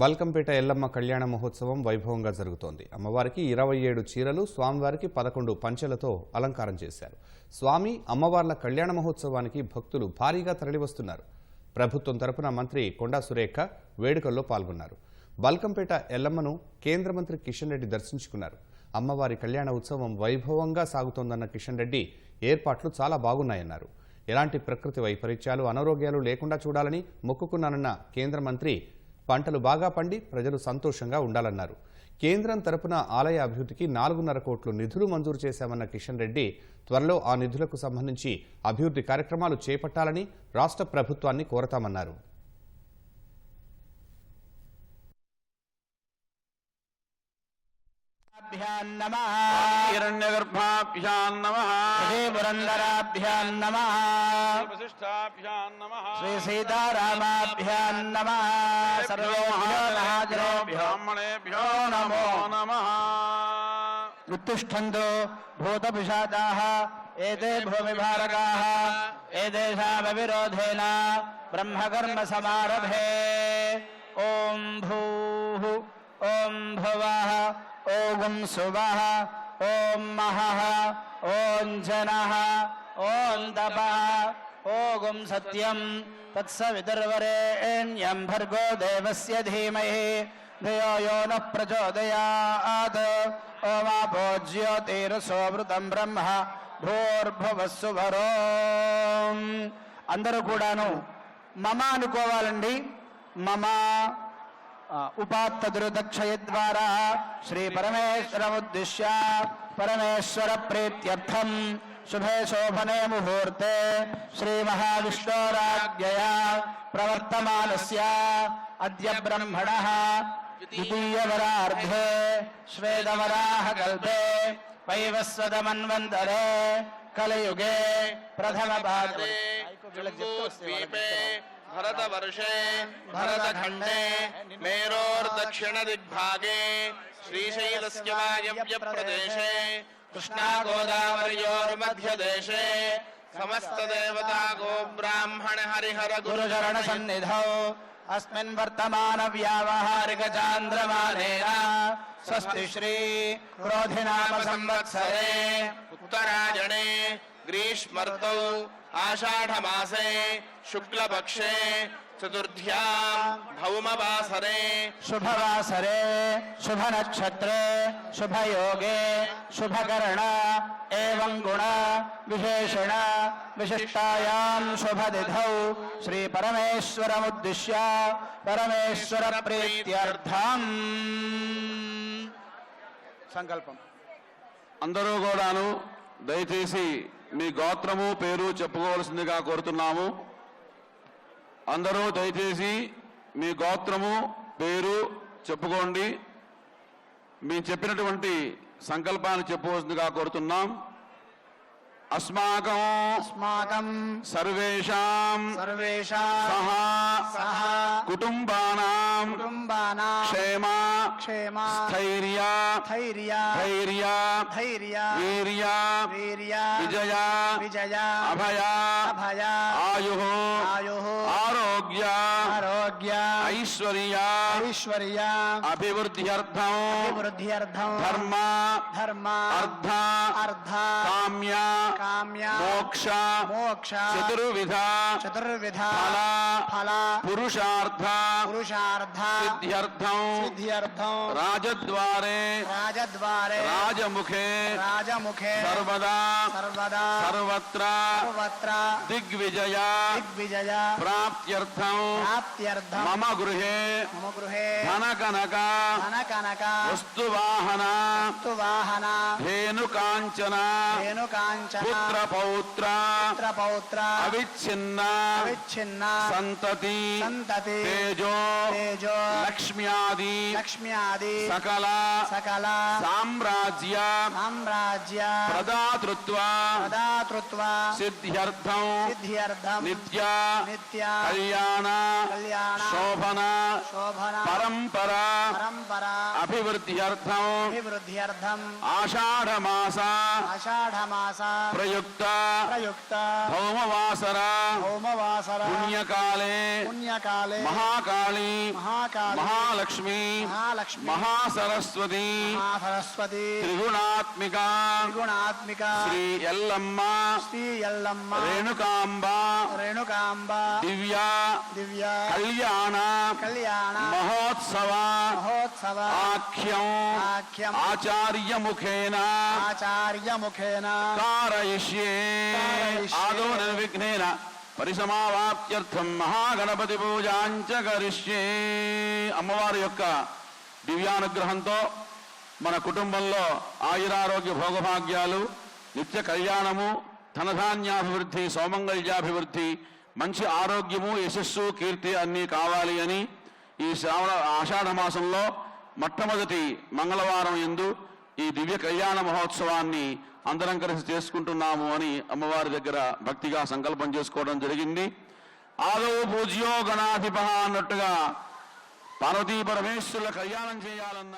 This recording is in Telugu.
బల్కంపేట ఎల్లమ్మ కళ్యాణ మహోత్సవం వైభవంగా జరుగుతోంది. అమ్మవారికి ఇరవై ఏడు చీరలు స్వామివారికి పదకొండు పంచెలతో అలంకారం చేశారు. స్వామి అమ్మవార్ల కళ్యాణ మహోత్సవానికి భక్తులు భారీగా తరలివస్తున్నారు. ప్రభుత్వం తరపున మంత్రి కొండా సురేఖ వేడుకల్లో పాల్గొన్నారు. బల్కంపేట ఎల్లమ్మను కేంద్ర మంత్రి కిషన్ రెడ్డి దర్శించుకున్నారు. అమ్మవారి కళ్యాణ ఉత్సవం వైభవంగా సాగుతోందన్న కిషన్ రెడ్డి ఏర్పాట్లు చాలా బాగున్నాయన్నారు. ఎలాంటి ప్రకృతి వైపరీత్యాలు అనారోగ్యాలు లేకుండా చూడాలని మొక్కుకున్నానన్న కేంద్ర మంత్రి పంటలు బాగా పండి ప్రజలు సంతోషంగా ఉండాలన్నారు. కేంద్రం తరపున ఆలయ అభివృద్ధికి నాలుగున్నర కోట్లు నిధులు మంజూరు చేశామన్న కిషన్ రెడ్డి త్వరలో ఆ నిధులకు సంబంధించి అభివృద్ధి కార్యక్రమాలు చేపట్టాలని రాష్ట్ర ప్రభుత్వాన్ని కోరతామన్నారు. నమః. హిరణ్యగర్భాభ్యాం నమ. శ్రీ పురందరాభ్యాం నమః. వశిష్టాభ్యాం నమ. श्री सीतारामाभ्यां नमः सर्वेभ्यो नमः ब्राह्मणेभ्यो नमो नमः। उत्तिष्ठन्तु भूतपिशाचाः एते भूमिभारकाः एतेषामविरोधेन ब्रह्मकर्म समारभे ॐ भूः ॐ भुवः ॐ सुवः ॐ महः ॐ जनः ॐ तपः। ओगुं सत्यं तत्सविदर्वरेण्यं भर्गो देवस्य धीमहि धियो यो नः प्रचोदयात् ओमापो ज्योतिरसोवृतं ब्रह्म భోర్భవస్సుభరో అందరూ కూడాను మమ అనుకోవాలండి. మమ ఉపాత్తదురుదక్షయ ద్వారా శ్రీ పరమేశ్వరముద్దిశ్య పరమేశ్వర ప్రీత్యర్థం. शुभे शोभने मुहूर्ते श्री महाविष्णोराज्ञया प्रवर्तमानस्य अद्य ब्रह्मण द्वितीय ब्रह्मणः द्वितीयवरार्धे श्वेदवराहकल्पे वैवस्वदमन्वन्तरे कलयुगे प्रथम पादे भरत वर्षे भरत खंडे भरतवर्षे भरतखण्डे मेरोर्दक्षिणदिग्भागे श्रीशैलस्य वायव्यप्रदेशे कृष्णागोदावर्योर्मध्यदेशे समस्तदेवतागो सन्निध। अस्मिन् वर्तमानव्यावहारिकचान्द्रमानेन स्वस्ति श्री क्रोधिनाम संवत्सरे। उत्तरायणे ग्रीष्मर्तौ ఆషాఢమాసే శుక్లపక్షే చతుర్థ్యాం భౌమవాసరే శుభవాసరే శుభ నక్షత్రే శుభయోగే శుభకరణ ఏవం గుణ విశేషణ విశిష్టాయాం శుభదిధౌ శ్రీ పరమేశ్వరముద్దిశ్య పరమేశ్వర ప్రీత్యర్థం సంకల్పం. అందరూ కూడాను దయచేసి మీ గోత్రము పేరు చెప్పుకోవాల్సిందిగా కోరుతున్నాము. అందరూ దయచేసి మీ గోత్రము పేరు చెప్పుకోండి. మేము చెప్పినటువంటి సంకల్పాన్ని చెప్పవలసిందిగా కోరుతున్నాం. अस्माकम् अस्माकम् सर्वेषाम् सर्वेषाम् सह सह कुटुम्बानाम् कुटुम्बानाम् क्षेमा क्षेमा स्थैर्या स्थैर्या धैर्या धैर्या वीर्या वीर्या विजया विजया अभया अभया आयुः आयुः आरोग्या आरोग्य ऐश्वर्य। ऐश्वर्य। अभिवृद्ध्यर्थ अभिवृद्ध्यर्थ धर्म। धर्म। अर्थ अर्थ काम्य। काम्य। मोक्ष। मोक्ष। चतुर्विधा। चतुर्विधा। फला। फला। पुरुषार्थ। पुरुषार्थ। सिद्ध्यर्थ सिद्ध्यर्थ राजद्वारे। राजद्वारे। राजमुखे। राजमुखे। सर्वदा। सर्वदा। सर्वत्र। सर्वत्र। दिग्विजया। दिग्विजया। प्राप्त्यर्थ। प्राप्त्यर्थ। श्रद्धा। मम गृह मम गृह धनकनका धनकनका वस्तु धेनु कांचना धेनु पुत्र पौत्र पुत्र पौत्र अविच्छिन्ना अविच्छिन्ना संतति संतति तेजो तेजो लक्ष्म्यादि लक्ष्म्यादि सकला सकला साम्राज्य साम्राज्य प्रदातृत्वा प्रदातृत्वा सिद्ध्यर्थं सिद्ध्यर्थं नित्या नित्या कल्याण कल्याण शोभना परंपरा కళ్యాణ శోభన శోభన పరంపర. పరంపరా అభివృద్ధ్యర్థం. అభివృద్ధ్యర్థం. ఆషాఢమాస. ఆషాఢమాస. ప్రయుక్త. ప్రయుక్త. భౌమవాసర హోమవాసర. పుణ్యకాలే. పుణ్యకాలే. మహాకాళీ. మహాకాళి. మహాలక్ష్మి. మహాలక్ష్మి. మహాసరస్వతి. మహాసరస్వతి. త్రిగుణాత్మిక. త్రిగుణాత్మిక. శ్రీ ఎల్లమ్మ. శ్రీ ఎల్లమ్మ. రేణుకాంబ. రేణుకాంబ. దివ్య. దివ్య. కళ్యాణ. కళ్యాణ. మహోత్సవ. మహోత్సవ. ఆఖ్యం. ఆఖ్యం. ఆచార్య ముఖేన ఆచార్య ముఖేన కారయిష్యే ఆదో నిర్విఘ్నేన పరిసమావాప్త్యర్థం మహాగణపతి పూజాంచ కరిష్యే అమ్మవారి యొక్క దివ్యానుగ్రహంతో మన కుటుంబంలో ఆయురారోగ్య భోగభాగ్యాలు నిత్య కళ్యాణము ధనధాన్యాభివృద్ధి సోమంగళ్యాభివృద్ధి మంచి ఆరోగ్యము యశస్సు కీర్తి అన్నీ కావాలి అని ఈ శ్రావణ ఆషాఢ మాసంలో మొట్టమొదటి మంగళవారం ఎందు ఈ దివ్య కళ్యాణ మహోత్సవాన్ని అందరం కలిసి చేసుకుంటున్నాము అని అమ్మవారి దగ్గర భక్తిగా సంకల్పం చేసుకోవడం జరిగింది. ఆదౌ పూజ్యో గణాధిప అన్నట్టుగా పార్వతీ పరమేశ్వరుల కళ్యాణం చేయాలన్న